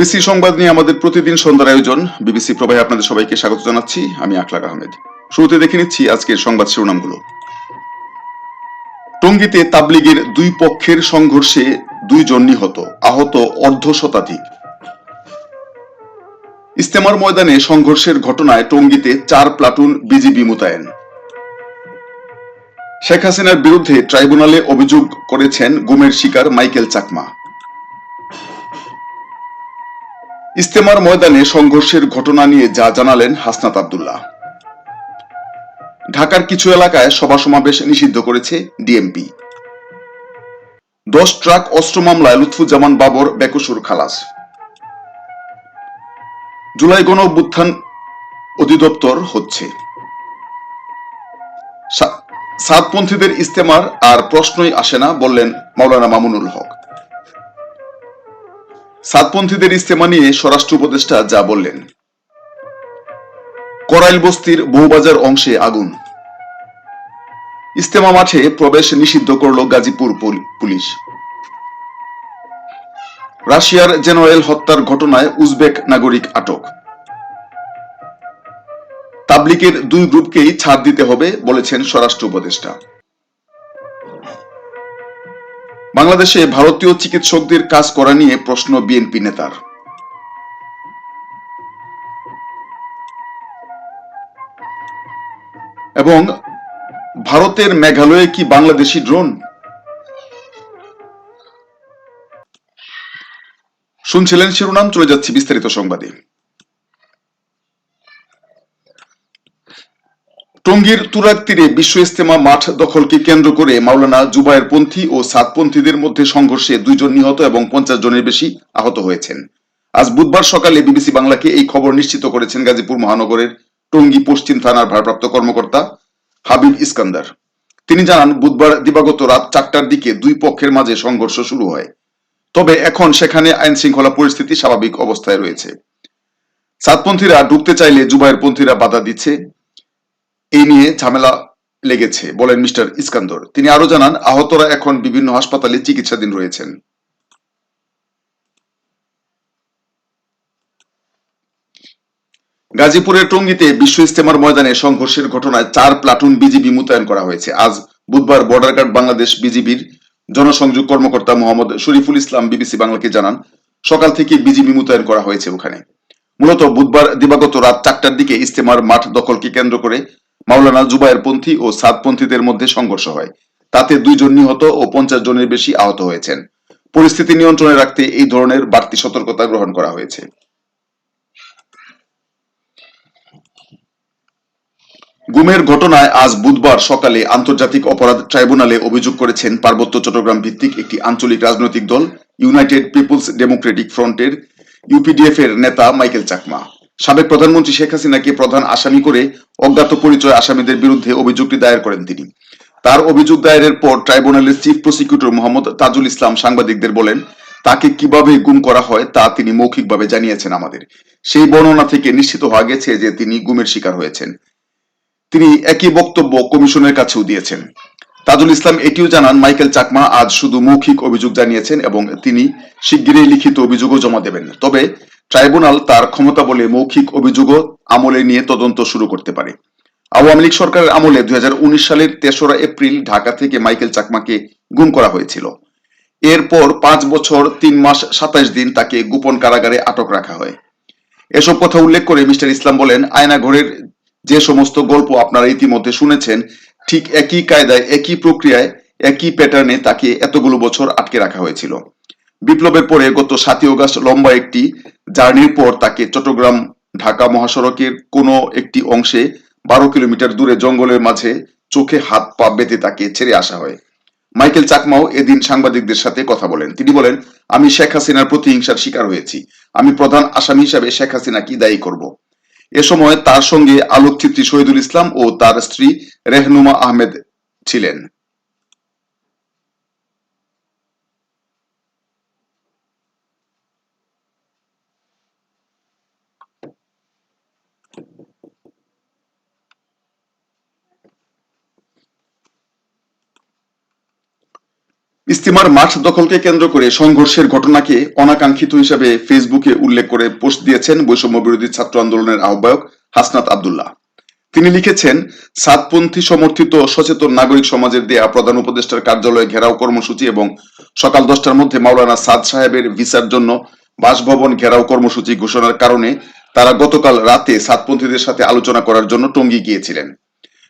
BBC সংবাদ নিয়ে আমাদের প্রতিদিন সন্ধ্যার আয়োজন। বিবিসি প্রবাহে আপনাদের সবাইকে স্বাগত জানাচ্ছি। আমি আখলাক আহমেদ। শুরুতে দেখে নিচ্ছি আজকের সংবাদ শিরোনামগুলো। টঙ্গীতে তাবলিগের দুই পক্ষের সংঘর্ষে দুইজন নিহত, আহত অর্ধ শতাধিক। ইস্তেমার ময়দানে সংঘর্ষের ঘটনায় টঙ্গীতে চার প্লাটুন বিজিবি মোতায়েন। শেখ হাসিনার বিরুদ্ধে ট্রাইব্যুনালে অভিযোগ করেছেন গুমের শিকার মাইকেল চাকমা। ইস্তেমার ময়দানে সংঘর্ষের ঘটনা নিয়ে যা জানালেন হাসনাত আবদুল্লাহ। ঢাকার কিছু এলাকায় সভা সমাবেশ নিষিদ্ধ করেছে ডিএমপি। দশ ট্রাক অস্ত্র মামলায় লুৎফুজ্জামান বাবর বেকসুর খালাস। জুলাই গণ অভ্যুত্থান অধিদপ্তর হচ্ছে। সাতপন্থীদের ইস্তেমার আর প্রশ্নই আসে না বললেন মাওলানা মামুনুল হক। সাতপন্থীদের ইস্তেমা নিয়ে স্বরাষ্ট্র উপদেষ্টা যা বললেন। করাইল বস্তির বহুবাজার অংশে আগুন। ইস্তেমা মাঠে প্রবেশ নিষিদ্ধ করল গাজীপুর পুলিশ। রাশিয়ার জেনারেল হত্যার ঘটনায় উজবেক নাগরিক আটক। তাবলিকের দুই গ্রুপকেই ছাড় দিতে হবে বলেছেন স্বরাষ্ট্র উপদেষ্টা। বাংলাদেশে ভারতীয় চিকিৎসকদের কাজ করা নিয়ে প্রশ্ন বিএনপি নেতার। এবং ভারতের মেঘালয়ে কি বাংলাদেশি ড্রোন? শুনছিলেন শিরোনাম, চলে যাচ্ছি বিস্তারিত সংবাদে। টঙ্গীর তুরাগ তীরে বিশ্ব ইস্তেমা মাঠ দখলকে কেন্দ্র করে মাওলানা জুবায়ের পন্থী ও সাতপন্থীদের মধ্যে সংঘর্ষে দুইজন নিহত এবং পঞ্চাশ জনের বেশি আহত হয়েছেন। আজ বুধবার সকালে বিবিসি বাংলাকে এই খবর নিশ্চিত করেছেন গাজীপুর মহানগরের টঙ্গী পশ্চিম থানার ভারপ্রাপ্ত কর্মকর্তা হাবিব ইস্কান্দার। তিনি জানান, বুধবার দিবাগত রাত চারটার দিকে দুই পক্ষের মাঝে সংঘর্ষ শুরু হয়। তবে এখন সেখানে আইন শৃঙ্খলা পরিস্থিতি স্বাভাবিক অবস্থায় রয়েছে। সাতপন্থীরা ঢুকতে চাইলে জুবায়ের পন্থীরা বাধা দিচ্ছে। এই নিয়ে ঝামেলা লেগেছে, বলেন মিস্টার ইস্কান্দর। তিনি আরও জানান, আহতরা এখন বিভিন্ন হাসপাতালে চিকিৎসাধীন রয়েছেন। গাজীপুরের টঙ্গীতে বিশ্ব ইস্তেমার ময়দানে সংঘর্ষের ঘটনায় চার প্লাটুন বিজিবি মোতায়েন করা হয়েছে। আজ বুধবার বর্ডার গার্ড বাংলাদেশ বিজিবির জনসংযোগ কর্মকর্তা মোহাম্মদ শরীফুল ইসলাম বিবিসি বাংলাকে জানান, সকাল থেকে বিজিবি মোতায়েন করা হয়েছে ওখানে। মূলত বুধবার দিবাগত রাত চারটার দিকে ইস্তেমার মাঠ দখলকে কেন্দ্র করে মাওলানা জুবায়ের পন্থী ও সাতপন্থীদের মধ্যে সংঘর্ষ হয়। তাতে দুইজন নিহত ও পঞ্চাশ জনের বেশি আহত হয়েছেন। পরিস্থিতি নিয়ন্ত্রণে রাখতে এই ধরনের বাড়তি সতর্কতা গ্রহণ করা হয়েছে। গুমের ঘটনায় আজ বুধবার সকালে আন্তর্জাতিক অপরাধ ট্রাইব্যুনালে অভিযোগ করেছেন পার্বত্য চট্টগ্রাম ভিত্তিক একটি আঞ্চলিক রাজনৈতিক দল, ইউনাইটেড পিপলস ডেমোক্রেটিক ফ্রন্টের ইউপিডিএফ এর নেতা মাইকেল চাকমা। সাবেক প্রধানমন্ত্রী শেখ হাসিনাকে প্রধান আসামি করে অজ্ঞাত পরিচয় আসামিদের বিরুদ্ধে অভিযোগটি দায়ের করেন তিনি। তার অভিযোগ দায়েরের পর ট্রাইব্যুনালের চিফ প্রসিকিউটর মোহাম্মদ তাজুল ইসলাম সাংবাদিকদের বলেন, তাকে কীভাবে গুম করা হয় তা তিনি মৌখিকভাবে জানিয়েছেন আমাদের। সেই বর্ণনা থেকে নিশ্চিত হওয়া গেছে যে তিনি গুমের শিকার হয়েছেন। তিনি একই বক্তব্য কমিশনের কাছেও দিয়েছেন। তাজুল ইসলাম এটিও জানান, মাইকেল চাকমা আজ শুধু মৌখিক অভিযোগ জানিয়েছেন এবং তিনি শিগগিরই লিখিত অভিযোগও জমা দেবেন। তবে ট্রাইব্যুনাল তার ক্ষমতা বলে মৌখিক অভিযোগও আমলে নিয়ে তদন্ত শুরু করতে পারে। আওয়ামী লীগ সরকারের আমলে দুই সালের তেসরা এপ্রিল ঢাকা থেকে মাইকেল চাকমাকে গুম করা হয়েছিল। এরপর পাঁচ বছর, তিন মাস সাতাইশ দিন তাকে গোপন কারাগারে আটক রাখা হয়। এসব কথা উল্লেখ করে মিস্টার ইসলাম বলেন, আয়নাঘরের যে সমস্ত গল্প আপনারা ইতিমধ্যে শুনেছেন, ঠিক একই কায়দায়, একই প্রক্রিয়ায়, একই প্যাটার্নে তাকে এতগুলো বছর আটকে রাখা হয়েছিল। বিপ্লবের পরে গত সাতই অগাস্ট লম্বা একটি জার্নির পর তাকে চট্টগ্রাম ঢাকা মহাসড়কের কোনো একটি অংশে বারো কিলোমিটার দূরে জঙ্গলের মাঝে চোখে হাত পা বেঁধে তাকে ছেড়ে আসা হয়। মাইকেল চাকমাও এদিন সাংবাদিকদের সাথে কথা বলেন। তিনি বলেন, আমি শেখ হাসিনার প্রতিহিংসার শিকার হয়েছি। আমি প্রধান আসামি হিসাবে শেখ হাসিনা কি দায়ী করব? এ সময় তার সঙ্গে আলোকচিত্রী শহীদুল ইসলাম ও তার স্ত্রী রেহনুমা আহমেদ ছিলেন। ইস্তিমার মাঠ দখলকে কেন্দ্র করে সংঘর্ষের ঘটনাকে অনাকাঙ্ক্ষিত হিসেবে ফেসবুকে উল্লেখ করে পোস্ট দিয়েছেন বৈষম্য বিরোধী ছাত্র আন্দোলনের আহ্বায়ক হাসনাত আবদুল্লাহ। তিনি লিখেছেন, সাতপন্থী সমর্থিত সচেতন নাগরিক সমাজের দেয়া প্রধান উপদেষ্টার কার্যালয়ে ঘেরাও কর্মসূচি এবং সকাল দশটার মধ্যে মাওলানা সাদ সাহেবের ভিসার জন্য বাসভবন ঘেরাও কর্মসূচি ঘোষণার কারণে তারা গতকাল রাতে সাতপন্থীদের সাথে আলোচনা করার জন্য টঙ্গী গিয়েছিলেন।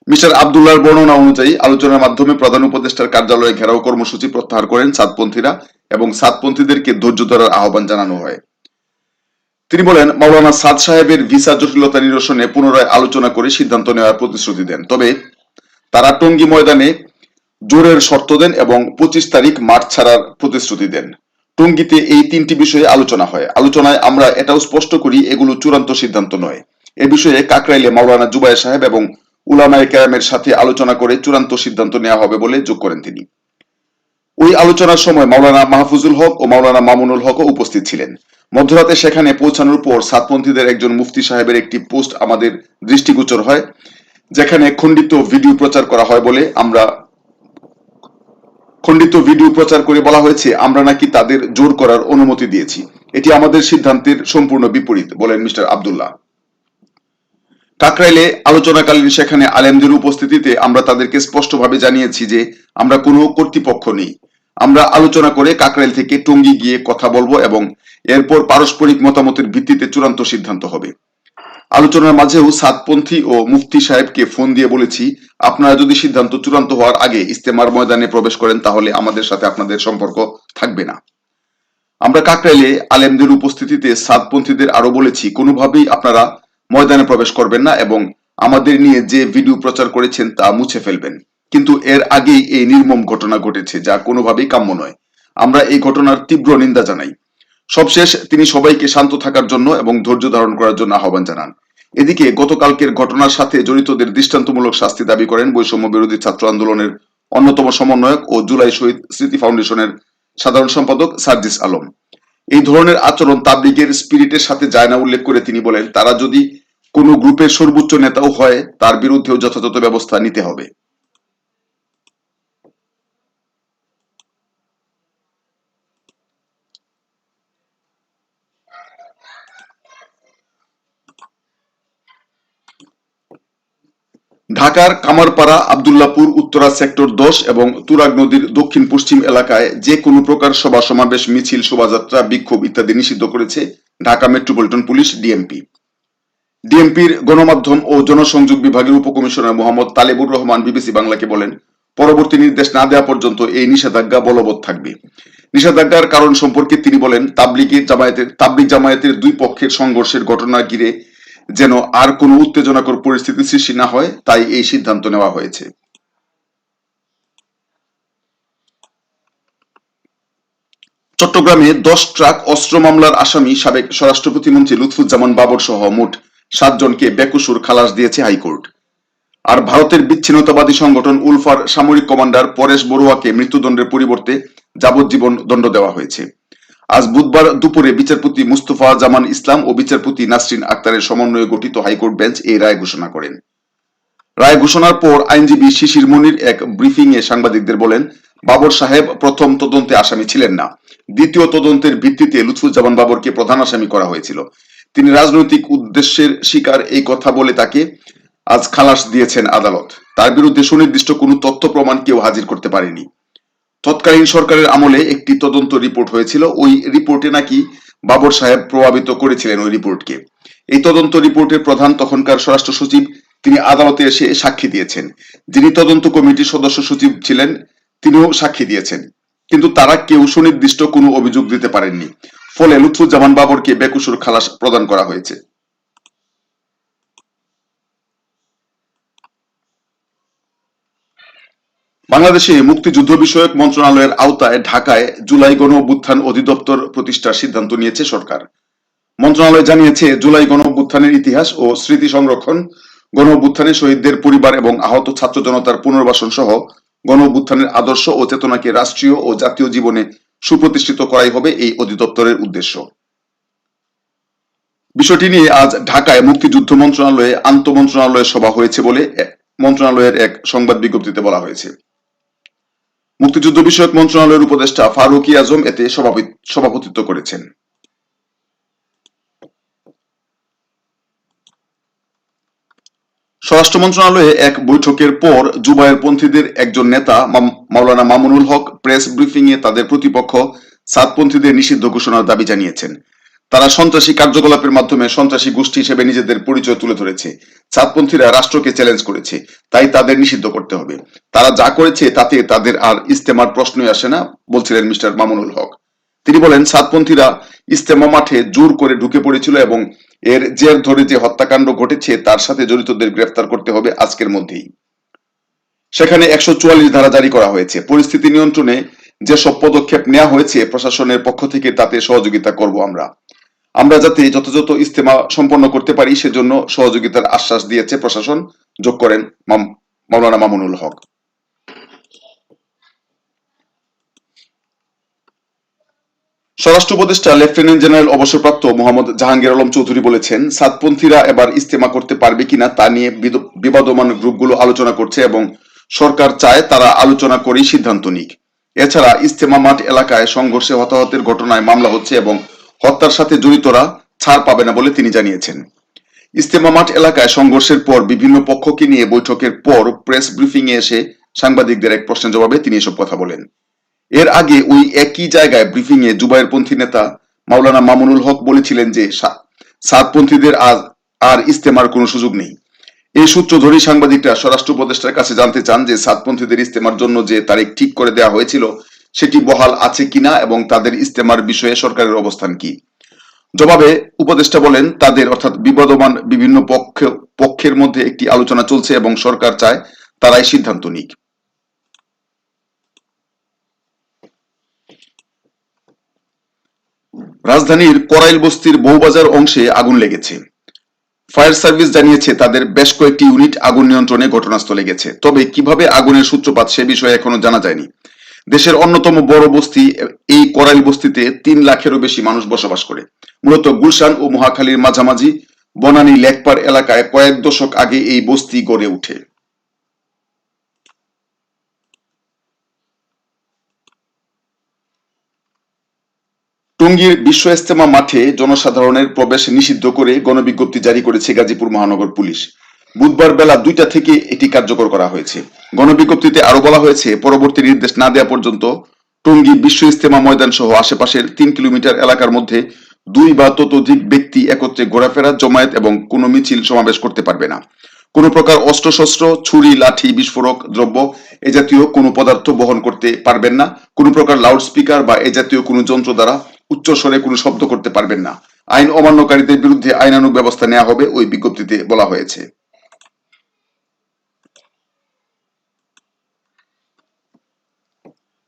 মিস্টার আবদুল্লাহর বর্ণনা অনুযায়ী আলোচনার মাধ্যমে প্রধান উপদেষ্টার কার্যালয়ে ঘেরাও কর্মসূচি প্রত্যাহার করেন সাতপন্থীরা এবং সাতপন্থীদেরকে ধৈর্য ধরার আহ্বান জানানো হয়। তিনি বলেন, মাওলানা সাদ সাহেবের ভিসা জটিলতা নিরসনে পুনরায় আলোচনা করে সিদ্ধান্ত নেওয়ার প্রতিশ্রুতি দেন। তবে তারা টঙ্গী ময়দানে জোরের শর্ত দেন এবং পঁচিশ তারিখ মাঠ ছাড়ার প্রতিশ্রুতি দেন। টঙ্গীতে এই তিনটি বিষয়ে আলোচনা হয়। আলোচনায় আমরা এটাও স্পষ্ট করি, এগুলো চূড়ান্ত সিদ্ধান্ত নয়। এ বিষয়ে কাকরাইলে মাওলানা জুবাই সাহেব এবং উলামায়ে কেরামের সাথে আলোচনা করে চূড়ান্ত সিদ্ধান্ত নেওয়া হবে বলে যোগ করেন তিনি। ওই আলোচনার সময় মাওলানা মাহফুজুল হক ও মাওলানা মামুনুল হকও উপস্থিত ছিলেন। মধ্যরাতে সেখানে পৌঁছানোর পর সাতপন্থীদের একজন মুফতি সাহেবের একটি পোস্ট আমাদের দৃষ্টিগোচর হয়, যেখানে খণ্ডিত ভিডিও প্রচার করা হয় বলে আমরা খণ্ডিত ভিডিও প্রচার করে বলা হয়েছে, আমরা নাকি তাদের জোর করার অনুমতি দিয়েছি। এটি আমাদের সিদ্ধান্তের সম্পূর্ণ বিপরীত, বলেন মিস্টার আবদুল্লাহ। কাকরাইলে আলোচনাকালীন সেখানে আলেমদের উপস্থিতিতে আমরা তাদেরকে স্পষ্টভাবে জানিয়েছি যে আমরা কোনো কর্তৃপক্ষ নেই। আমরা আলোচনা করে কাকরাইল থেকে টঙ্গী গিয়ে কথা বলব এবং এরপর পারস্পরিক মতামতের ভিত্তিতে চূড়ান্ত সিদ্ধান্ত হবে। আলোচনার মাঝেও সাতপন্থী ও মুফতি সাহেবকে ফোন দিয়ে বলেছি, আপনারা যদি সিদ্ধান্ত চূড়ান্ত হওয়ার আগে ইস্তেমার ময়দানে প্রবেশ করেন, তাহলে আমাদের সাথে আপনাদের সম্পর্ক থাকবে না। আমরা কাকরাইলে আলেমদের উপস্থিতিতে সাতপন্থীদের আরও বলেছি, কোনোভাবেই আপনারা ময়দানে প্রবেশ করবেন না এবং আমাদের নিয়ে যে ভিডিও প্রচার করেছেন তা মুছে ফেলবেন। কিন্তু এর আগেই এই নির্মম ঘটনা ঘটেছে, যা কোনোভাবেই কাম্য নয়। আমরা এই ঘটনার তীব্র নিন্দা জানাই। সবশেষ তিনি সবাইকে শান্ত থাকার জন্য এবং ধৈর্য ধারণ করার জন্য আহ্বান জানান। এদিকে গতকালকের ঘটনার সাথে জড়িতদের দৃষ্টান্তমূলক শাস্তি দাবি করেন বৈষম্য বিরোধী ছাত্র আন্দোলনের অন্যতম সমন্বয়ক ও জুলাই শহীদ স্মৃতি ফাউন্ডেশনের সাধারণ সম্পাদক সার্জিস আলম। এই ধরনের আচরণ তাবলিগের স্পিরিটের সাথে যায় না উল্লেখ করে তিনি বলেন, তারা যদি কোনো গ্রুপের সর্বোচ্চ নেতাও হয়, তার বিরুদ্ধেও যথাযথ ব্যবস্থা নিতে হবে। ঢাকার কামারপাড়া, আবদুল্লাপুর, উত্তরা সেক্টর দশ এবং তুরাগ নদীর দক্ষিণ পশ্চিম এলাকায় যে কোনো প্রকার সভা সমাবেশ মিছিল, শোভাযাত্রা, বিক্ষোভ ইত্যাদি নিষিদ্ধ করেছে ঢাকা মেট্রোপলিটন পুলিশ ডিএমপি। ডিএমপির গণমাধ্যম ও জনসংযোগ বিভাগের উপকমিশনার মোহাম্মদ তালেবুর রহমান বিবিসি বাংলাকে বলেন, পরবর্তী নির্দেশ না দেওয়া পর্যন্ত এই নিষেধাজ্ঞা বলবৎ থাকবে। নিষেধাজ্ঞার কারণ সম্পর্কে তিনি বলেন তাবলিগের জামায়াতের, তাবলিগ জামায়াতের দুই পক্ষের সংঘর্ষের ঘটনা ঘিরে যেন আর কোনো উত্তেজনাকর পরিস্থিতি সৃষ্টি না হয়, তাই এই সিদ্ধান্ত নেওয়া হয়েছে। চট্টগ্রামে দশ ট্রাক অস্ত্র মামলার আসামি সাবেক স্বরাষ্ট্র প্রতিমন্ত্রী লুৎফুজ্জামান বাবর সহ মোট সাতজনকে বেকসুর খালাস দিয়েছে হাইকোর্ট। আর ভারতের বিচ্ছিন্নতাবাদী সংগঠন উলফার সামরিক কমান্ডার পরেশ বড়ুয়াকে মৃত্যুদণ্ডের পরিবর্তে যাবজ্জীবন দণ্ড দেওয়া হয়েছে। আজ বুধবার দুপুরে বিচারপতি মুস্তফা জামান ইসলাম ও বিচারপতি নাসরিন আক্তারের সমন্বয়ে গঠিত হাইকোর্ট বেঞ্চ এই রায় ঘোষণা করেন। রায় ঘোষণার পর আইনজীবী শিশির মনির এক ব্রিফিং এ সাংবাদিকদের বলেন, বাবর সাহেব প্রথম তদন্তে আসামি ছিলেন না। দ্বিতীয় তদন্তের ভিত্তিতে লুৎফুজ্জামান বাবরকে প্রধান আসামি করা হয়েছিল। তিনি রাজনৈতিক উদ্দেশ্যের শিকার এই কথা বলে তাকে আজ খালাস দিয়েছেন আদালত। তার বিরুদ্ধে সুনির্দিষ্ট কোনো তথ্য প্রমাণ কেউ হাজির করতে পারেনি। তৎকালীন সরকারের আমলে একটি তদন্ত রিপোর্ট হয়েছিল। ওই রিপোর্টে নাকি বাবর সাহেব প্রভাবিত করেছিলেন ওই রিপোর্টকে। এই তদন্ত রিপোর্টের প্রধান তখনকার স্বরাষ্ট্র সচিব, তিনি আদালতে এসে সাক্ষী দিয়েছেন। যিনি তদন্ত কমিটির সদস্য সচিব ছিলেন, তিনিও সাক্ষী দিয়েছেন। কিন্তু তারা কেউ সুনির্দিষ্ট কোনো অভিযোগ দিতে পারেননি। ফলে লুৎফুজ্জামান বাবরকে বেকুসুর খালাস প্রদান করা হয়েছে। বাংলাদেশে মুক্তিযুদ্ধ বিষয়ক মন্ত্রণালয়ের আওতায় ঢাকায় জুলাই গণ অভ্যুত্থান অধিদপ্তর প্রতিষ্ঠার সিদ্ধান্ত নিয়েছে সরকার। মন্ত্রণালয় জানিয়েছে, জুলাই গণ অভ্যুত্থানের ইতিহাস ও স্মৃতি সংরক্ষণ গণ অভ্যুত্থানে শহীদদের পরিবার এবং আহত ছাত্র জনতার পুনর্বাসন সহ গণ অভ্যুত্থানের আদর্শ ও চেতনাকে রাষ্ট্রীয় ও জাতীয় জীবনে সুপ্রতিষ্ঠিত করাই হবে এই অধিদপ্তরের উদ্দেশ্য। বিষয়টি নিয়ে আজ ঢাকায় মুক্তিযুদ্ধ মন্ত্রণালয়ে আন্ত মন্ত্রণালয়ের সভা হয়েছে বলে মন্ত্রণালয়ের এক সংবাদ বিজ্ঞপ্তিতে বলা হয়েছে। মুক্তিযুদ্ধ বিষয়ক মন্ত্রণালয়ের উপদেষ্টা ফারুকি আজম এতে সভাপতিত্ব করেছেন। স্বরাষ্ট্র মন্ত্রণালয়ে এক বৈঠকের পর জুবায়ের পন্থীদের একজন নেতা মাওলানা মামুনুল হক, প্রেস ব্রিফিং এ তাদের প্রতিপক্ষ সাতপন্থীদের নিষিদ্ধ ঘোষণার দাবি জানিয়েছেন। তারা সন্ত্রাসী কার্যকলাপের মাধ্যমে সন্ত্রাসী গোষ্ঠী হিসেবে নিজেদের পরিচয় তুলে ধরেছে। সাতপন্থীরা রাষ্ট্রকে চ্যালেঞ্জ করেছে, তাই তাদের নিষিদ্ধ করতে হবে। তারা যা করেছে তাতে তাদের আর ইস্তেমার প্রশ্নই আসে না, বলছিলেন মিস্টার মামুনুল হক। তিনি বলেন, সাতপন্থীরা ইস্তেমা মাঠে জোর করে ঢুকে পড়েছিল এবং এর জের ধরে যে হত্যাকাণ্ড ঘটেছে, তার সাথে জড়িতদের গ্রেফতার করতে হবে আজকের মধ্যেই। সেখানে একশো চুয়াল্লিশ ধারা জারি করা হয়েছে। পরিস্থিতি নিয়ন্ত্রণে যেসব পদক্ষেপ নেওয়া হয়েছে, প্রশাসনের পক্ষ থেকে তাতে সহযোগিতা করব আমরা। আমরা যাতে যথাযথ ইস্তেমা সম্পন্ন করতে পারি, সেজন্য সহযোগিতার আশ্বাস দিয়েছে প্রশাসন। যোগ করেন মাওলানা মামুনুল হক। স্বরাষ্ট্র উপদেষ্টা লেফটেন্যান্ট জেনারেল অবসরপ্রাপ্ত মোহাম্মদ জাহাঙ্গীর আলম চৌধুরী বলেছেন, সাতপন্থীরা এবার ইস্তেমা করতে পারবে কিনা তা নিয়ে বিবাদমান গ্রুপগুলো আলোচনা করছে এবং সরকার চায় তারা আলোচনা করেই সিদ্ধান্ত নিক। এছাড়া ইস্তেমা মাঠ এলাকায় সংঘর্ষে হতাহতের ঘটনায় মামলা হচ্ছে এবং হত্যার সাথে জড়িতরা ছাড় পাবে না বলে তিনি জানিয়েছেন। ইস্তেমা মাঠ এলাকায় সংঘর্ষের পর বিভিন্ন পক্ষকে নিয়ে বৈঠকের পর প্রেস ব্রিফিং এসে সাংবাদিকদের এক প্রশ্নের জবাবে তিনি এসব কথা বলেন। এর আগে ওই একই জায়গায় ব্রিফিং এ জুবাইরপন্থী নেতা মাওলানা মামুনুল হক বলেছিলেন যে সাতপন্থীদের আজ আর ইস্তেমার কোনো সুযোগ নেই। এই সূত্র ধরেই সাংবাদিকরা স্বরাষ্ট্র উপদেষ্টার কাছে জানতে চান যে সাতপন্থীদের ইস্তেমার জন্য যে তারিখ ঠিক করে দেওয়া হয়েছিল, সেটি বহাল আছে কিনা এবং তাদের ইস্তেমার বিষয়ে সরকারের অবস্থান কি? জবাবে উপদেষ্টা বলেন, তাদের অর্থাৎ বিবাদমান বিভিন্ন পক্ষ, পক্ষের মধ্যে একটি আলোচনা চলছে এবং সরকার চায় তারাই সিদ্ধান্ত নিক। রাজধানীর করাইল বস্তির বউবাজার অংশে আগুন লেগেছে। ফায়ার সার্ভিস জানিয়েছে, তাদের বেশ কয়েকটি ইউনিট আগুন নিয়ন্ত্রণে ঘটনাস্থলে গেছে। তবে কীভাবে আগুনের সূত্রপাত সে বিষয়ে এখনও জানা যায়নি। দেশের অন্যতম বড় বস্তি, এই করাইল বস্তিতে তিন লাখেরও বেশি মানুষ বসবাস করে। মূলত গুলশান ও মহাখালীর মাঝামাঝি বনানী লেকপার এলাকায় কয়েক দশক আগে এই বস্তি গড়ে ওঠে। টঙ্গীর বিশ্ব ইস্তেমা মাঠে জনসাধারণের প্রবেশ নিষিদ্ধ করে গণবিজ্ঞপ্তি জারি করেছে গাজীপুর মহানগর পুলিশ। বুধবার বেলা দুইটা থেকে এটি কার্যকর করা হয়েছে। গণবিজ্ঞপ্তিতে আরও বলা হয়েছে, পরবর্তী নির্দেশ না দেওয়া পর্যন্ত টঙ্গী বিশ্ব ইস্তেমা ময়দান সহ আশেপাশের তিন কিলোমিটার এলাকার মধ্যে দুই বা ততোধিক ব্যক্তি একত্রে ঘোরাফেরা, জমায়েত এবং কোনো মিছিল সমাবেশ করতে পারবে না। কোনো প্রকার অস্ত্রশস্ত্র, ছুরি, লাঠি, বিস্ফোরক, দ্রব্য এ জাতীয় কোনো পদার্থ বহন করতে পারবেন না। কোনো প্রকার লাউডস্পিকার বা এ জাতীয় কোনো যন্ত্র দ্বারা উচ্চস্বরে কোনো শব্দ করতে পারবেন না। আইন অমান্যকারীদের বিরুদ্ধে আইনানুগ ব্যবস্থা নেওয়া হবে, ওই বিজ্ঞপ্তিতে বলা হয়েছে।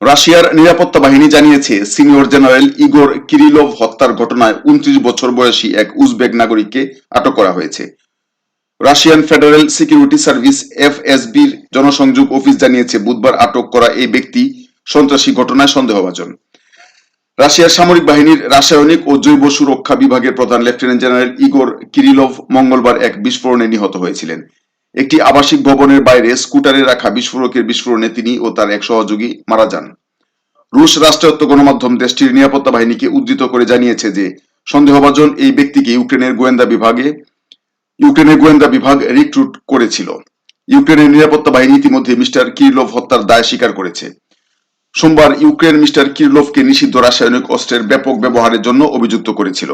রাশিয়ার নিরাপত্তা বাহিনী জানিয়েছে, সিনিয়র জেনারেল ইগোর কিরিলভ হত্যার ঘটনায় উনত্রিশ বছর বয়সী এক উজবেক নাগরিককে আটক করা হয়েছে। রাশিয়ান ফেডারেল সিকিউরিটি সার্ভিস এফএসবির জনসংযোগ অফিস জানিয়েছে, বুধবার আটক করা এই ব্যক্তি সন্ত্রাসী ঘটনায় সন্দেহভাজন। রাশিয়ার সামরিক বাহিনীর রাসায়নিক ও জৈব সুরক্ষা বিভাগের প্রধান লেফটেন্যান্ট জেনারেল ইগোর কিরিলভ মঙ্গলবার এক বিস্ফোরণে নিহত হয়েছিলেন। একটি আবাসিক ভবনের বাইরে স্কুটারে রাখা বিস্ফোরকের বিস্ফোরণে তিনি ও তার এক সহযোগী মারা যান। রুশ রাষ্ট্রায়ত্ত গণমাধ্যম দেশটির নিরাপত্তা বাহিনীকে উদ্ধৃত করে জানিয়েছে যে, সন্দেহভাজন এই ব্যক্তিকে ইউক্রেনের গোয়েন্দা বিভাগে, ইউক্রেনের গোয়েন্দা বিভাগ রিক্রুট করেছিল। ইউক্রেনের নিরাপত্তা বাহিনী ইতিমধ্যে মিস্টার কিরলভ হত্যার দায় স্বীকার করেছে। সোমবার ইউক্রেন মিস্টার কিরলভকে নিষিদ্ধ রাসায়নিক অস্ত্রের ব্যাপক ব্যবহারের জন্য অভিযুক্ত করেছিল।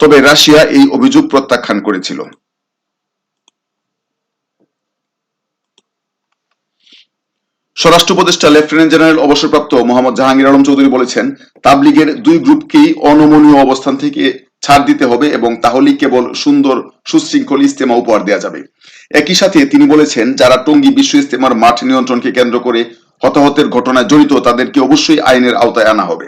তবে রাশিয়া এই অভিযোগ প্রত্যাখ্যান করেছিল। স্বরাষ্ট্র উপদেষ্টা লেফটেন্যান্ট জেনারেল অবসরপ্রাপ্ত মোহাম্মদ জাহাঙ্গীর আলম চৌধুরী বলেছেন, তাবলিগের দুই গ্রুপকেই অনমনীয় অবস্থান থেকে ছাড় দিতে হবে এবং তাহলেই কেবল সুন্দর, সুশৃঙ্খল ইস্তেমা উপহার দেওয়া যাবে। একই সাথে তিনি বলেছেন, যারা টঙ্গী বিশ্ব ইস্তেমার মাঠ নিয়ন্ত্রণকে কেন্দ্র করে হতাহতের ঘটনায় জড়িত, তাদেরকে অবশ্যই আইনের আওতায় আনা হবে।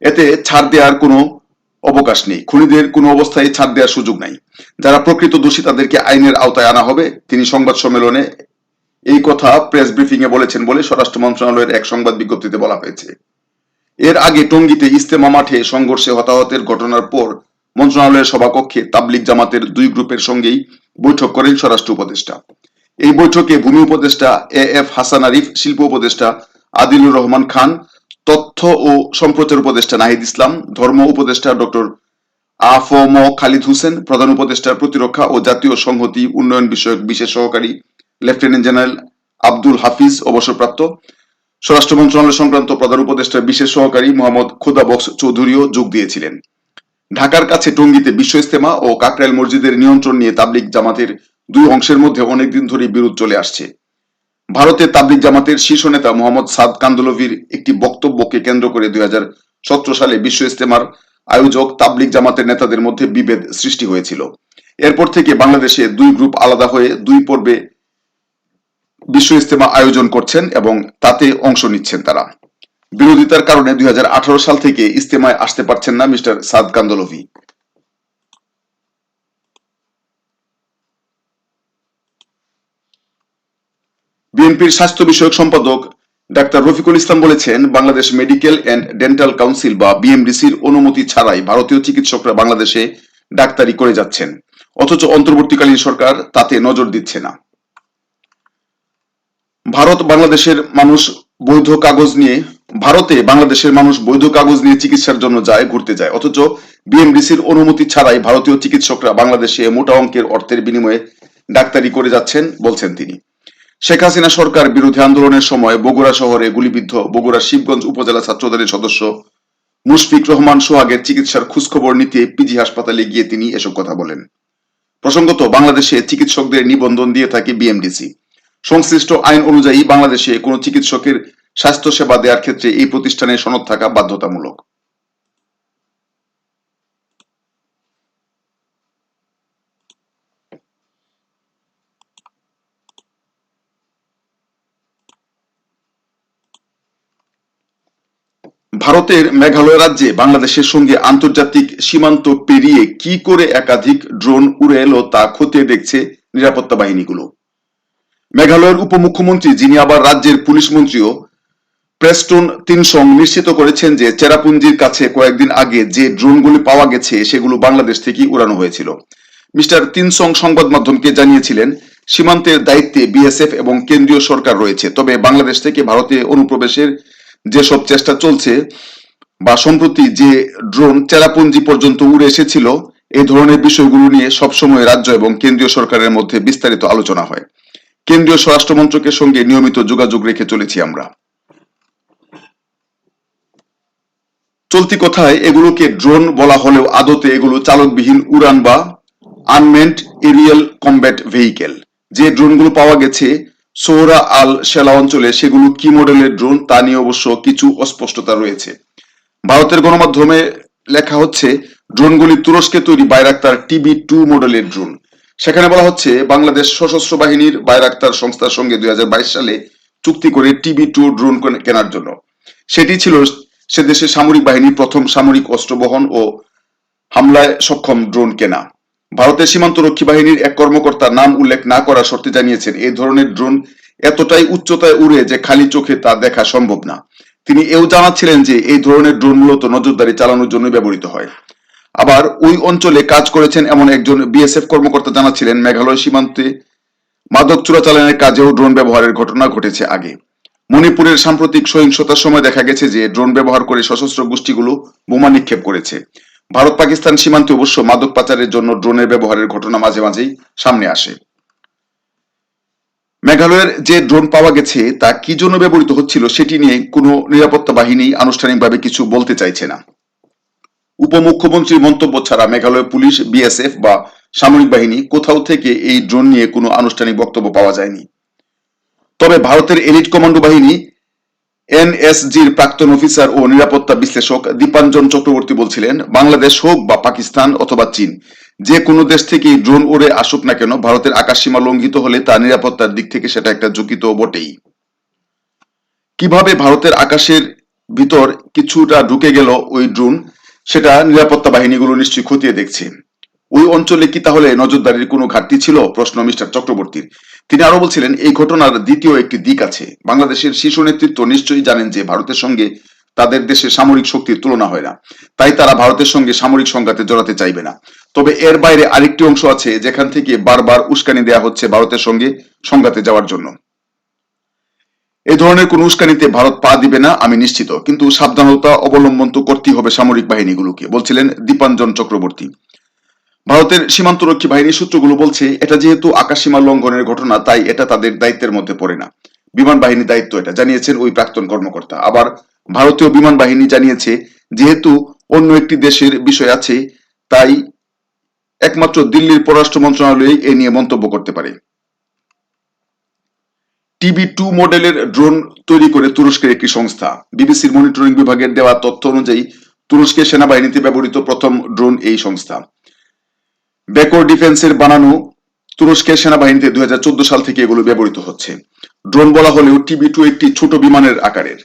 এতে ছাড় দেওয়ার কোনো অবকাশ নেই। খুনিদের কোনো অবস্থায় ছাড় দেওয়ার সুযোগ নাই। যারা প্রকৃত দোষী, তাদেরকে আইনের আওতায় আনা হবে। তিনি সংবাদ সম্মেলনে এই কথা প্রেস ব্রিফিং এ বলেছেন বলে স্বরাষ্ট্র মন্ত্রণালয়ের এক সংবাদ বিজ্ঞপ্তিতে বলা হয়েছে। এর আগে টঙ্গীতে ইস্তেমা মাঠে সংঘর্ষে হতাহতের ঘটনার পর মন্ত্রণালয়ের সভাকক্ষে তাবলিগ জামাতের দুই গ্রুপের সঙ্গেই বৈঠক করেন স্বরাষ্ট্র উপদেষ্টা। এই বৈঠকে ভূমি উপদেষ্টা এ এফ হাসান আরিফ, শিল্প উপদেষ্টা আদিলুর রহমান খান, তথ্য ও সম্প্রচার উপদেষ্টা নাহিদ ইসলাম, ধর্ম উপদেষ্টা ডক্টর আফম খালিদ হোসেন, প্রধান উপদেষ্টা প্রতিরক্ষা ও জাতীয় সংহতি উন্নয়ন বিষয়ক বিশেষ সহকারী লেফটেন্যান্ট জেনারেল আব্দুল হাফিজ অবসরপ্রাপ্ত। স্বরাষ্ট্র মন্ত্রণালয় সংক্রান্ত প্রধান উপদেষ্টার বিশেষ সহকারী মোহাম্মদ খুদাবক্স চৌধুরীও যোগ দিয়েছিলেন। ঢাকার কাছে টঙ্গীতে বিশ্ব ইস্তেমা ও কাকরাইল মসজিদের নিয়ন্ত্রণ নিয়ে তাবলিক জামাতের দুই অংশের মধ্যে অনেকদিন ধরেই বিরোধ চলে আসছে। ভারতে তাবলিক জামাতের শীর্ষ নেতা মোহাম্মদ সাদ কান্দলভির একটি বক্তব্যকে কেন্দ্র করে দুই সালে বিশ্ব ইস্তেমার আয়োজক তাবলিক জামাতের নেতাদের মধ্যে বিভেদ সৃষ্টি হয়েছিল। এরপর থেকে বাংলাদেশে দুই গ্রুপ আলাদা হয়ে দুই পর্বে বিশ্ব ইস্তেমা আয়োজন করছেন এবং তাতে অংশ নিচ্ছেন তারা। বিরোধিতার কারণে দুই হাজার আঠারো সাল থেকে ইস্তেমায় আসতে পারছেন না মিস্টার সাদ কান্দলভি। বিএনপির স্বাস্থ্য বিষয়ক সম্পাদক ডাক্তার রফিকুল ইসলাম বলেছেন, Bangladesh medical and dental council বা বিএমডিসির অনুমতি ছাড়াই ভারতীয় চিকিৎসকরা বাংলাদেশে ডাক্তারি করে যাচ্ছেন। অথচ অন্তর্বর্তীকালীন সরকার তাতে নজর দিচ্ছে না। ভারত বাংলাদেশের মানুষ বৈধ কাগজ নিয়ে, ভারতে বাংলাদেশের মানুষ বৈধ কাগজ নিয়ে চিকিৎসার জন্য যায়, ঘুরতে যায়। অথচ বিএমডিসির অনুমতি ছাড়াই ভারতীয় চিকিৎসকরা বাংলাদেশে মোটা অঙ্কের অর্থের বিনিময়ে ডাক্তারি করে যাচ্ছেন বলছেন তিনি। শেখ হাসিনা সরকার বিরোধী আন্দোলনের সময় বগুড়া শহরে গুলিবিদ্ধ বগুড়া শিবগঞ্জ উপজেলা ছাত্রদলের সদস্য মুশফিক রহমান সোহাগের চিকিৎসার খোঁজখবর নিতে পিজি হাসপাতালে গিয়ে তিনি এসব কথা বলেন। প্রসঙ্গত, বাংলাদেশে চিকিৎসকদের নিবন্ধন দিয়ে থাকে বিএমডিসি। সংশ্লিষ্ট আইন অনুযায়ী বাংলাদেশে কোনো চিকিৎসকের স্বাস্থ্য সেবা দেওয়ার ক্ষেত্রে এই প্রতিষ্ঠানের সনদ থাকা বাধ্যতামূলক। ভারতের মেঘালয় রাজ্যে বাংলাদেশের সঙ্গে আন্তর্জাতিক সীমান্ত পেরিয়ে কি করে একাধিক ড্রোন উড়ে এলো তা খতিয়ে দেখছে নিরাপত্তা বাহিনীগুলো। মেঘালয়ের উপমুখ্যমন্ত্রী, যিনি আবার রাজ্যের পুলিশ মন্ত্রীও, প্রেস্টন তিনসং নিশ্চিত করেছেন যে চেরাপুঞ্জির কাছে কয়েকদিন আগে যে ড্রোনগুলি পাওয়া গেছে, সেগুলো বাংলাদেশ থেকেই উড়ানো হয়েছিল। মিস্টার তিনসং সংবাদ মাধ্যমকে জানিয়েছিলেন, সীমান্তের দায়িত্বে বিএসএফ এবং কেন্দ্রীয় সরকার রয়েছে, তবে বাংলাদেশ থেকে ভারতে অনুপ্রবেশের যেসব চেষ্টা চলছে বা সম্প্রতি যে ড্রোন চেরাপুঞ্জি পর্যন্ত উড়ে এসেছিল, এই ধরনের বিষয়গুলো নিয়ে সবসময় রাজ্য এবং কেন্দ্রীয় সরকারের মধ্যে বিস্তারিত আলোচনা হয়। কেন্দ্রীয় স্বরাষ্ট্র মন্ত্রকের সঙ্গে নিয়মিত যোগাযোগ রেখে চলেছি আমরা। চলতি কথায় এগুলোকে ড্রোন বলা হলেও আদতে এগুলো চালকবিহীন উড়ান বা আনমেন্ট এরিয়াল কম্ব্যাট ভেহিকেল। যে ড্রোনগুলো পাওয়া গেছে সোহরা আল শেলা অঞ্চলে সেগুলো কি মডেলের ড্রোন তা নিয়ে অবশ্য কিছু অস্পষ্টতা রয়েছে। ভারতের গণমাধ্যমে লেখা হচ্ছে ড্রোনগুলি তুরস্কে তৈরি বাইরাক্তার টিবি টু মডেলের ড্রোন সেখানে বলা হচ্ছে, বাংলাদেশ সশস্ত্র বাহিনীর বাইরাক্তার সংস্থার সঙ্গে দুই হাজার বাইশ সালে চুক্তি করে টিবি টু ড্রোন কেনার জন্য। সেটি ছিল সে দেশের সামরিক বাহিনীর প্রথম সামরিক অস্ত্র বহন ও হামলায় সক্ষম ড্রোন কেনা। ভারতের সীমান্ত রক্ষী বাহিনীর এক কর্মকর্তা নাম উল্লেখ না করার শর্তে জানিয়েছেন এই ধরনের ড্রোন এতটাই উচ্চতায় উড়ে যে খালি চোখে তা দেখা সম্ভব না। তিনি এও জানাচ্ছিলেন যে, এই ধরনের ড্রোন মূলত নজরদারি চালানোর জন্য ব্যবহৃত হয়। আবার ওই অঞ্চলে কাজ করেছেন এমন একজন বিএসএফ কর্মকর্তা জানাচ্ছিলেন, মেঘালয় সীমান্তে মাদক চোরাচালানের কাজেও ড্রোন ব্যবহারের ঘটনা ঘটেছে আগে। মণিপুরের সাম্প্রতিক সহিংসতার সময় দেখা গেছে যে, ড্রোন ব্যবহার করে সশস্ত্র গোষ্ঠীগুলো বোমা নিক্ষেপ করেছে। ভারত পাকিস্তান সীমান্তে অবশ্য মাদক পাচারের জন্য ড্রোনের ব্যবহারের ঘটনা মাঝে মাঝেই সামনে আসে। মেঘালয়ের যে ড্রোন পাওয়া গেছে, তা কি জন্য ব্যবহৃত হচ্ছিল সেটি নিয়ে কোনো নিরাপত্তা বাহিনী আনুষ্ঠানিকভাবে কিছু বলতে চাইছে না। উপমুখ্যমন্ত্রীর মন্তব্য ছাড়া মেঘালয় পুলিশ, বিএসএফ বা সামরিক বাহিনী কোথাও থেকে এই ড্রোন নিয়ে কোনো আনুষ্ঠানিক বক্তব্য পাওয়া যায়নি। তবে ভারতের এলিট কমান্ডো বাহিনী এনএসজির প্রাক্তন অফিসার ও নিরাপত্তা বিশ্লেষক দীপাঞ্জন চক্রবর্তী বলছিলেন, বাংলাদেশ হোক বা পাকিস্তান অথবা চীন, যে কোনো দেশ থেকেই ড্রোন উড়ে আসুক না কেন, ভারতের আকাশসীমা লঙ্ঘিত হলে তা নিরাপত্তার দিক থেকে সেটা একটা ঝুঁকি তো বটেই। কীভাবে ভারতের আকাশের ভিতর কিছুটা ঢুকে গেল ওই ড্রোন, সেটা নিরাপত্তা বাহিনীগুলো নিশ্চয়ই খতিয়ে দেখছে। ওই অঞ্চলে কি তাহলে নজরদারির কোনো ঘাটতি ছিল? প্রশ্ন মিস্টার চক্রবর্তীর। তিনি আরও বলছিলেন, এই ঘটনার দ্বিতীয় একটি দিক আছে। বাংলাদেশের শীর্ষ নেতৃত্ব নিশ্চয়ই জানেন যে ভারতের সঙ্গে তাদের দেশে সামরিক শক্তির তুলনা হয় না। তাই তারা ভারতের সঙ্গে সামরিক সংঘাতে জড়াতে চাইবে না। তবে এর বাইরে আরেকটি অংশ আছে, যেখান থেকে বারবার উস্কানি দেয়া হচ্ছে ভারতের সঙ্গে সংঘাতে যাওয়ার জন্য। এই ধরনের কোন উস্কানিতে ভারত পা দিবে না, আমি নিশ্চিত। কিন্তু সাবধানতা অবলম্বন তো করতেই হবে সামরিক বাহিনীগুলোকে, বলছিলেন দীপাঞ্জন চক্রবর্তী। ভারতের সীমান্তরক্ষী বাহিনীর সূত্রগুলো বলছে, এটা যেহেতু আকাশসীমা লঙ্ঘনের ঘটনা, তাই এটা তাদের দায়িত্বের মধ্যে পড়ে না। বিমান বাহিনী দায়িত্ব এটা, জানিয়েছেন ওই প্রাক্তন কর্মকর্তা। আবার ভারতীয় বিমান বাহিনী জানিয়েছে, যেহেতু অন্য একটি দেশের বিষয় আছে, তাই একমাত্র দিল্লির পররাষ্ট্র মন্ত্রণালয় এ নিয়ে মন্তব্য করতে পারে। টিবি টু মডেলের ড্রোন তৈরি করে তুরস্কের একটি সংস্থা। বিবিসির মনিটরিং বিভাগের দেওয়া তথ্য অনুযায়ী তুরস্কের সেনাবাহিনীতে ব্যবহৃত প্রথম ড্রোন এই সংস্থা। বেকর ডিফেন্সের বানানো তুরস্কের সেনাবাহিনীতে দুই হাজার চোদ্দ সাল থেকে এগুলো ব্যবহৃত হচ্ছে। ড্রোন বলা হলেও টিবি টু একটি ছোট বিমানের আকারের।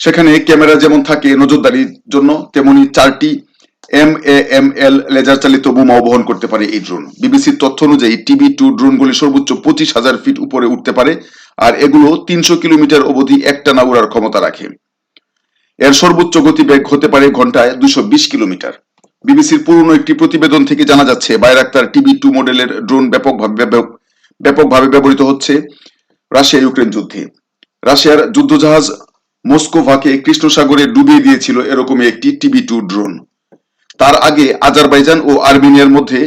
সেখানে ক্যামেরা যেমন থাকে নজরদারির জন্য, তেমনি চারটি M A M L laser চালিত বোমাও বহন করতে পারে এই ড্রোন। বিবিসির তথ্য অনুযায়ী টিবি টু ড্রোনগুলি সর্বোচ্চ পঁচিশ হাজার ফিট উপরে উঠতে পারে আর এগুলো তিনশো কিলোমিটার অবধি একটানা উড়ার ক্ষমতা রাখে। এর সর্বোচ্চ গতিবেগ হতে পারে ঘন্টায় দুশো কিলোমিটার। বিবিসির পুরনো একটি প্রতিবেদন থেকে জানা যাচ্ছে, বাইরাক্তার টিবি টু মডেলের ড্রোন ব্যাপকভাবে ব্যাপকভাবে ব্যবহৃত হচ্ছে রাশিয়া ইউক্রেন যুদ্ধে। রাশিয়ার যুদ্ধজাহাজ মস্কোভাকে কৃষ্ণ সাগরে ডুবিয়ে দিয়েছিল এরকমই একটি টিবি টু ড্রোন। তার আগে আজারবাইজান ও আর্মেনিয়ার মধ্যে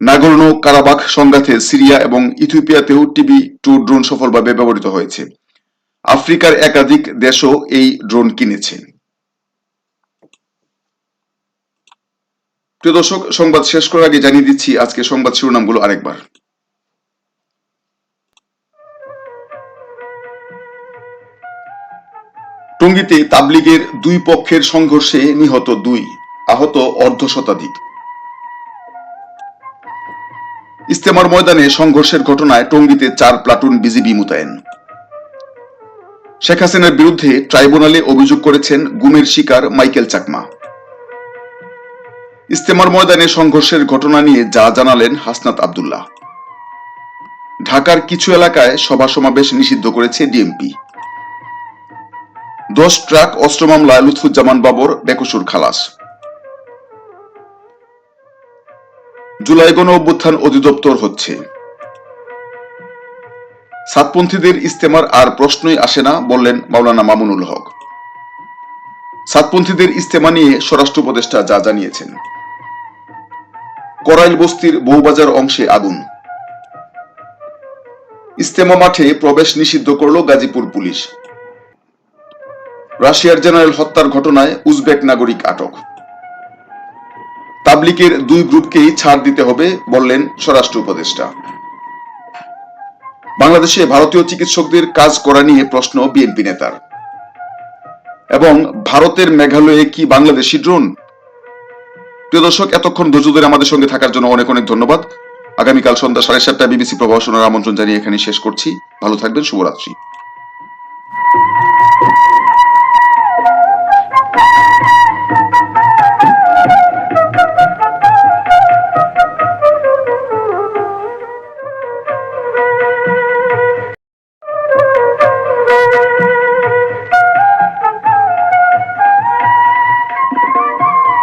নাগর্নো কারাবাখ সংঘাতে সিরিয়া এবং ইথিওপিয়াতেও টিবি টু ড্রোন সফলভাবে ব্যবহৃত হয়েছে। আফ্রিকার একাধিক দেশও এই ড্রোন কিনেছে। প্রিয় দর্শক, সংবাদ শেষ করার আগে জানিয়ে দিচ্ছি আজকে সংবাদ শিরোনামগুলো আরেকবার। টঙ্গীতে তাবলিগের দুই পক্ষের সংঘর্ষে নিহত দুই, আহত অর্ধ শতাধিক। ইস্তেমার ময়দানে সংঘর্ষের ঘটনায় টঙ্গীতে চার প্লাটুন বিজিবি মোতায়েন। শেখ হাসিনার বিরুদ্ধে ট্রাইব্যুনালে অভিযোগ করেছেন গুমের শিকার মাইকেল চাকমা। ইস্তেমার ময়দানে সংঘর্ষের ঘটনা নিয়ে যা জানালেন হাসনাত আব্দুল্লাহ। ঢাকার কিছু এলাকায় সভা সমাবেশ নিষিদ্ধ করেছে ডিএমপি। দশ ট্রাক অস্ত্র মামলায় লুৎফুজ্জামান বাবর, বেকসুর খালাস। জুলাই গণ অভ্যুত্থান অধিদপ্তর হচ্ছে। সাতপন্থীদের ইস্তেমার আর প্রশ্নই আসে না, বললেন মাওলানা মামুনুল হক। সাতপন্থীদের ইস্তেমা নিয়ে স্বরাষ্ট্র উপদেষ্টা যা জানিয়েছেন। করাইল বস্তির বহুবাজার অংশে আগুন। ইস্তেমা মাঠে প্রবেশ নিষিদ্ধ করল গাজীপুর পুলিশ। রাশিয়ার জেনারেল হত্যার ঘটনায় উজবেক নাগরিক আটক। তাবলিকের দুই গ্রুপকেই ছাড় দিতে হবে বললেন স্বরাষ্ট্র উপদেষ্টা। বাংলাদেশে ভারতীয় চিকিৎসকদের কাজ করা নিয়ে প্রশ্ন বিএনপি নেতার। এবং ভারতের মেঘালয়ে কি বাংলাদেশি ড্রোন? প্রিয় দর্শক, এতক্ষণ ধৈর্য ধরে আমাদের সঙ্গে থাকার জন্য অনেক অনেক ধন্যবাদ। আগামীকাল সন্ধ্যা সাড়ে সাতটায় বিবিসি প্রভাষণের আমন্ত্রণ জানিয়ে এখানে শেষ করছি। ভালো থাকবেন, শুভরাত্রি।